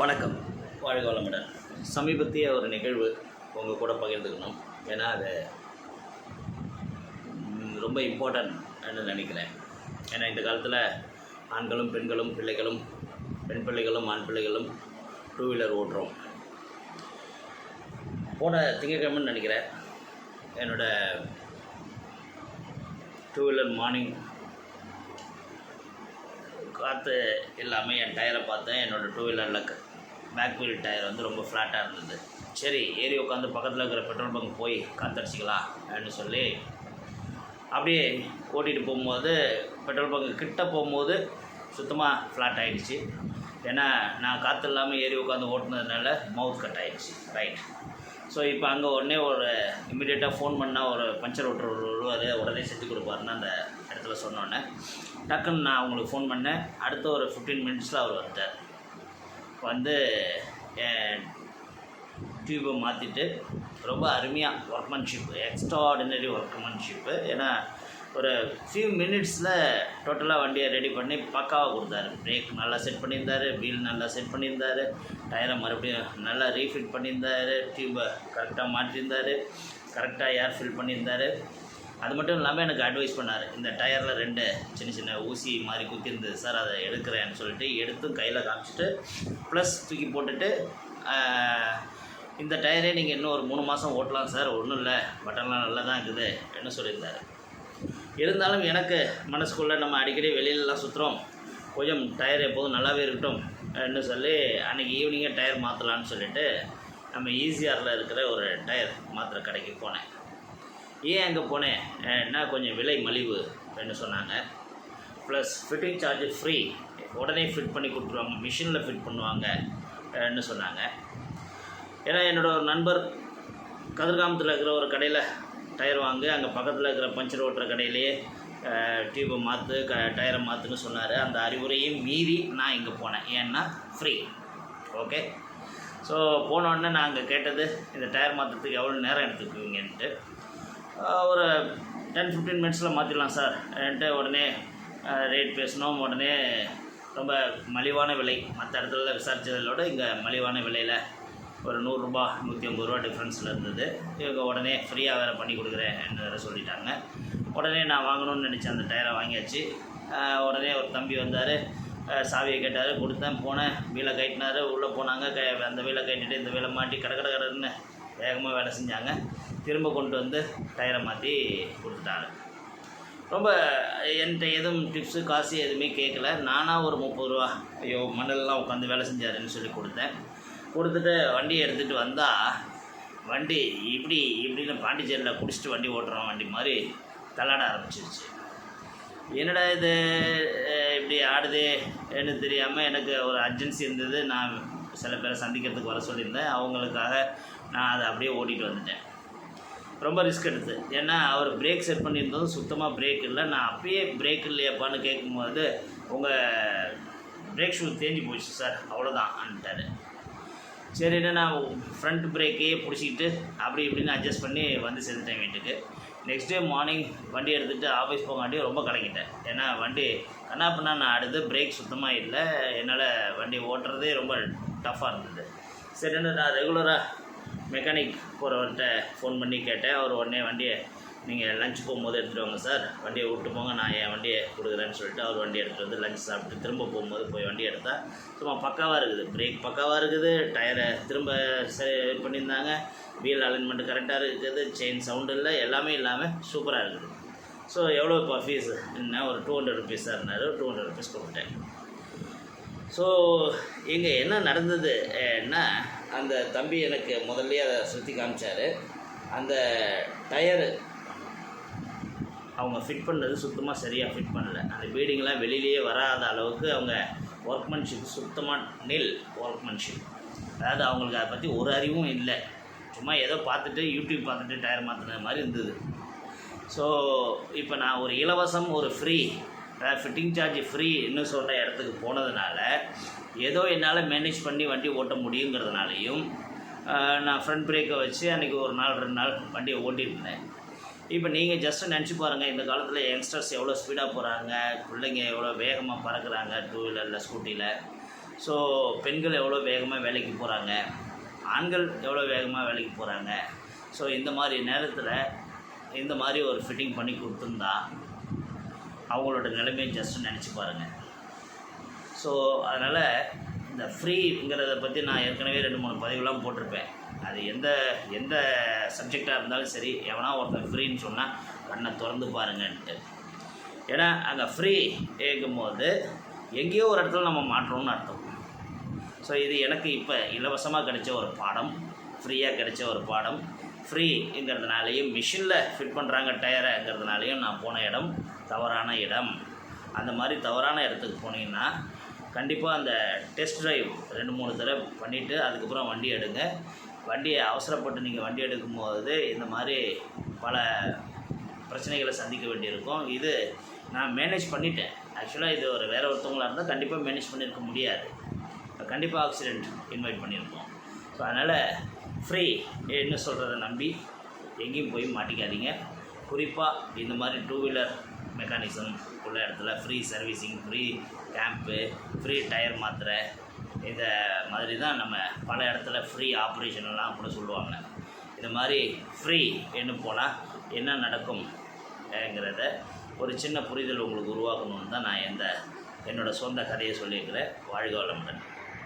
வணக்கம். வாழ்க வளமுடன். சமீபத்திய ஒரு நிகழ்வு உங்கள் கூட பகிர்ந்துக்கணும். ஏன்னா அது ரொம்ப இம்பார்ட்டன்ட்னு நினைக்கிறேன். ஏன்னா இந்த காலத்தில் ஆண்களும் பெண்களும் பிள்ளைகளும் பெண் பிள்ளைகளும் ஆண் பிள்ளைகளும் டூ வீலர் ஓட்டுறோம். போன திங்கக்கிழமைன்னு நினைக்கிறேன். என்னோட டூ வீலர் மார்னிங் காற்று எல்லாமே என் டயரை பார்த்தேன். என்னோடய டூ வீலரில் பேக் வீல் டயர் வந்து ரொம்ப ஃப்ளாட்டாக இருந்தது. சரி ஏறி உட்காந்து பக்கத்தில் இருக்கிற பெட்ரோல் பங்க் போய் காற்றடிச்சிக்கலாம் அப்படின்னு சொல்லி அப்படியே ஓட்டிகிட்டு போகும்போது பெட்ரோல் பங்கு கிட்ட போகும்போது சுத்தமாக ஃப்ளாட் ஆகிடுச்சு ஏன்னா நான் காற்று இல்லாமல் ஏறி உட்காந்து ஓட்டினதுனால மவுத் கட் ஆகிடுச்சு ரைட் ஸோ இப்போ அங்கே உடனே ஒரு இம்மிடியேட்டாக ஃபோன் பண்ணால் ஒரு பஞ்சர் ஓட்டுற வருவார் உடனே செஞ்சு கொடுப்பாருன்னு அந்த இடத்துல சொன்னோன்னே டக்குன்னு நான் அவங்களுக்கு ஃபோன் பண்ணேன். அடுத்த ஒரு ஃபிஃப்டீன் மினிட்ஸில் அவர் வந்தார் வந்து டியூபை மாற்றிட்டு ரொம்ப அருமையாக ஒர்க்மன்ஷிப் எக்ஸ்ட்ராடினரி ஒர்க்மன்ஷிப்பு ஏன்னா ஒரு ஃபியூ மினிட்ஸில் டோட்டலாக வண்டியை ரெடி பண்ணி பக்காவாக கொடுத்தாரு. பிரேக் நல்லா செட் பண்ணியிருந்தாரு வீல் நல்லா செட் பண்ணியிருந்தாரு டயரை மறுபடியும் நல்லா ரீஃபிட் பண்ணியிருந்தாரு டியூபை கரெக்டாக மாற்றியிருந்தாரு கரெக்டாக ஏர் ஃபில் பண்ணியிருந்தாரு. அது மட்டும் இல்லாமல் எனக்கு அட்வைஸ் பண்ணார். இந்த டயரில் ரெண்டு சின்ன சின்ன ஊசி மாதிரி குத்திருந்தது. சார் அதை எடுக்கிறேன்னு சொல்லிட்டு எடுத்து கையில் காமிச்சிட்டு ப்ளஸ் தூக்கி போட்டுட்டு இந்த டயரே நீங்கள் இன்னும் ஒரு மூணு மாதம் ஓட்டலாம் சார். ஒன்றும் இல்லை. பட்டன்லாம் நல்லா தான் இருக்குது. என்ன சொல்லியிருந்தார். இருந்தாலும் எனக்கு மனசுக்குள்ளே நம்ம அடிக்கடி வெளியிலலாம் சுற்றுறோம் கொஞ்சம் டயர் எப்போதும் நல்லாவே இருக்கட்டும் ன்னு சொல்லி அன்றைக்கி ஈவினிங்கே டயர் மாற்றலான்னு சொல்லிட்டு நம்ம ஈசிஆரில் இருக்கிற ஒரு டயர் மாத்திர கடைக்கு போனேன். ஏன் அங்கே போனேன்? என்ன கொஞ்சம் விலை மலிவு அப்படின்னு சொன்னாங்க. ப்ளஸ் ஃபிட்டிங் சார்ஜ் ஃப்ரீ உடனே ஃபிட் பண்ணி கொடுத்துருவாங்க. மிஷினில் ஃபிட் பண்ணுவாங்கன்னு சொன்னாங்க. ஏன்னா என்னோட ஒரு நண்பர் கதிர்காமத்தில் இருக்கிற ஒரு கடையில் டயர் வாங்கி. அங்கே பக்கத்தில் இருக்கிற பஞ்சர் ஓட்டுற கடையிலேயே டியூபை மாற்று க டயரை மாற்றுன்னு சொன்னார். அந்த அறிவுரையும் மீறி நான் இங்கே போனேன். ஏன்னா ஃப்ரீ ஓகே ஸோ போனோடனே நான் அங்கே கேட்டது இந்த டயர் மாற்றுறதுக்கு எவ்வளோ நேரம் எடுத்துக்குவீங்கன்ட்டு? ஒரு டென் ஃபிஃப்டீன் மினிட்ஸில் மாற்றிடலாம் சார் என்கிட்ட உடனே ரேட் பேசினோம் உடனே ரொம்ப மலிவான விலை. மற்ற இடத்துல விசாரித்ததோட இங்கே மலிவான விலையில் ஒரு நூறுரூபா நூற்றி ஐம்பது ரூபா டிஃப்ரென்ஸில் இருந்தது. இவங்க உடனே ஃப்ரீயாக வேறு பண்ணி கொடுக்குறேன்னு வேறு சொல்லிட்டாங்க. உடனே நான் வாங்கணும்னு நினச்சேன். அந்த டயரை வாங்கியாச்சு. உடனே ஒரு தம்பி வந்தார். சாவியை கேட்டார். கொடுத்தேன் போனேன். வீலை கட்டினார். உள்ளே போனாங்க. க அந்த வீலை கட்டிட்டு இந்த வீலை மாட்டி கட கட கடன்னு வேகமாக வேலை செஞ்சாங்க. திரும்ப கொண்டு வந்து டயரை மாற்றி கொடுத்துட்டாங்க. ரொம்ப என்கிட்ட எதுவும் டிப்ஸு காசு எதுவுமே கேட்கல நானாக ஒரு முப்பது ரூபா ஐயோ மணல்லாம் உட்காந்து வேலை செஞ்சாருன்னு சொல்லி கொடுத்தேன். கொடுத்துட்டு வண்டியை எடுத்துகிட்டு வந்தால் வண்டி இப்படி இப்படின்னு பாண்டிச்சேரியில் குடிச்சிட்டு வண்டி ஓட்டுறோம் வண்டி மாதிரி தள்ளாட ஆரம்பிச்சிருச்சு. என்னடா இது இப்படி இப்படி ஆடுதேன்னு தெரியாமல் எனக்கு ஒரு அர்ஜென்சி இருந்தது. நான் சில பேரை சந்திக்கிறதுக்கு வர சொல்லியிருந்தேன். அவங்களுக்காக நான் அதை அப்படியே ஓட்டிகிட்டு வந்துட்டேன். ரொம்ப ரிஸ்க் எடுத்து. ஏன்னா அவர் பிரேக் செட் பண்ணியிருந்ததும் சுத்தமாக பிரேக் இல்லை. நான் அப்பயே பிரேக் இல்லையாப்பான்னு கேட்கும்போது உங்கள் பிரேக் ஷூ தேஞ்சு போச்சு சார் அவ்வளோதான் அன்ட்டாரு. சரின்னு நான் ஃப்ரண்ட் பிரேக்கையே பிடிச்சிக்கிட்டு அப்படி இப்படின்னு அட்ஜஸ்ட் பண்ணி வந்து சேர்ந்துட்டேன் வீட்டுக்கு. நெக்ஸ்ட் டே மார்னிங் வண்டி எடுத்துகிட்டு ஆஃபீஸ் போகாண்டி ரொம்ப கலங்கிட்டேன் ஏன்னா வண்டி கண்ணா பண்ணா நான் அடுத்து பிரேக் சுத்தமாக இல்லை. என்னால் வண்டி ஓட்டுறதே ரொம்ப டஃப்பாக இருந்தது. சரின்னு நான் ரெகுலராக மெக்கானிக் போகிறவர்கிட்ட ஃபோன் பண்ணி கேட்டேன். அவர் உடனே வண்டியை நீங்கள் லஞ்ச் போகும்போது எடுத்துகிட்டு வாங்க சார் வண்டியை விட்டு போங்க நான் என் வண்டியை கொடுக்குறேன்னு சொல்லிட்டு அவர் வண்டி எடுத்துகிட்டு வந்து லஞ்ச் சாப்பிட்டு திரும்ப போகும்போது போய் வண்டி எடுத்தால் சும்மா பக்காவாக இருக்குது. பிரேக் பக்காவாக இருக்குது. டயரை திரும்ப சரி பண்ணியிருந்தாங்க. வீல் அலைன்மெண்ட் கரெக்டாக இருக்குது. செயின் சவுண்டு இல்லை. எல்லாமே இல்லாமல் சூப்பராக இருக்குது. ஸோ எவ்வளோ இப்போ ஃபீஸு என்ன ஒரு டூ ஹண்ட்ரட் ருபீஸ் சார் இருந்தார் டூ ஹண்ட்ரட் ருபீஸ் கொடுத்துட்டேன். ஸோ இங்கே என்ன நடந்தது என்ன? அந்த தம்பி எனக்கு முதல்லயே அதை சுற்றி காமிச்சார். அந்த டயரு அவங்க ஃபிட் பண்ணது சுத்தமாக சரியாக ஃபிட் பண்ணல. அந்த பீடிங்லாம் வெளியிலேயே வராத அளவுக்கு அவங்க ஒர்க்மேன்ஷிப் சுத்தமாக நில் ஒர்க்மேன்ஷிப் அதாவது அவங்களுக்கு அதை பற்றி ஒரு அறிவும் இல்லை. சும்மா ஏதோ பார்த்துட்டு யூடியூப் பார்த்துட்டு டயர் மாற்றின மாதிரி இருந்தது. ஸோ இப்போ நான் ஒரு இலவசம் ஒரு ஃப்ரீ ஃபிட்டிங் சார்ஜ் ஃப்ரீன்னு சொல்கிற இடத்துக்கு போனதுனால ஏதோ என்னால் மேனேஜ் பண்ணி வண்டி ஓட்ட முடியுங்கிறதுனாலையும் நான் ஃப்ரண்ட் பிரேக்கை வச்சு அன்றைக்கி ஒரு நாள் ரெண்டு நாள் வண்டியை ஓட்டிட்டு இருந்தேன் இப்போ நீங்கள் ஜஸ்ட்டு நினச்சி பாருங்கள் இந்த காலத்தில் யங்ஸ்டர்ஸ் எவ்வளோ ஸ்பீடாக போகிறாங்க பிள்ளைங்க எவ்வளோ வேகமாக பறக்கிறாங்க டூ வீலரில் ஸ்கூட்டியில் ஸோ பெண்கள் எவ்வளோ வேகமாக வேலைக்கு போகிறாங்க ஆண்கள் எவ்வளோ வேகமாக வேலைக்கு போகிறாங்க ஸோ இந்த மாதிரி நேரத்தில் இந்த மாதிரி ஒரு ஃபிட்டிங் பண்ணி கொடுத்துருந்தா அவங்களோட நிலைமையை ஜஸ்ட் நினச்சி பாருங்கள் ஸோ அதனால் இந்த ஃப்ரீங்கிறத பற்றி நான் ஏற்கனவே ரெண்டு மூணு பதிவுலாம் போட்டிருப்பேன். அது எந்த எந்த சப்ஜெக்டாக இருந்தாலும் சரி எவனா ஒருத்தன் ஃப்ரீன்னு சொன்னால் கண்ணை திறந்து பாருங்கன்ட்டு. ஏன்னா அங்கே ஃப்ரீ கேட்கும்போது எங்கேயோ ஒரு இடத்துல நம்ம மாற்றோம்னு அர்த்தம். ஸோ இது எனக்கு இப்போ இலவசமாக கிடைச்ச ஒரு பாடம் ஃப்ரீயாக கிடைச்ச ஒரு பாடம். ஃப்ரீங்கிறதுனாலையும் மிஷினில் ஃபிட் பண்ணுறாங்க டயரைங்கிறதுனாலையும் நான் போன இடம். தவறான இடம். அந்த மாதிரி தவறான இடத்துக்கு போனீங்கன்னா கண்டிப்பாக அந்த டெஸ்ட் ட்ரைவ் ரெண்டு மூணு தடவை பண்ணிவிட்டு அதுக்கப்புறம் வண்டி எடுங்க. வண்டியை அவசரப்பட்டு நீங்கள் வண்டி எடுக்கும்போது இந்த மாதிரி பல பிரச்சனைகளை சந்திக்க வேண்டியிருக்கும். இது நான் மேனேஜ் பண்ணிட்டேன். ஆக்சுவலாக இது ஒரு வேறு ஒருத்தவங்களாக இருந்தால் கண்டிப்பாக மேனேஜ் பண்ணியிருக்க முடியாது. கண்டிப்பாக ஆக்சிடெண்ட் இன்வைட் பண்ணியிருக்கோம் ஸோ அதனால் ஃப்ரீ என்ன சொல்கிறத நம்பி எங்கேயும் போய் மாட்டிக்காதீங்க. குறிப்பாக இந்த மாதிரி டூ வீலர் மெக்கானிசம் உள்ள இடத்துல free servicing free camp free tyre மாத்திரை இந்த மாதிரி தான் நம்ம பல இடத்துல ஃப்ரீ ஆப்ரேஷன்லாம் கூட சொல்லுவாங்க. இந்த மாதிரி ஃப்ரீ என்ன போனால் என்ன நடக்கும்ங்கிறத ஒரு சின்ன புரிதல் உங்களுக்கு உருவாக்கணும்னு தான் நான் எந்த என்னோடய சொந்த கதையை சொல்லியிருக்கிறேன். வாழ்க வளமுடன்.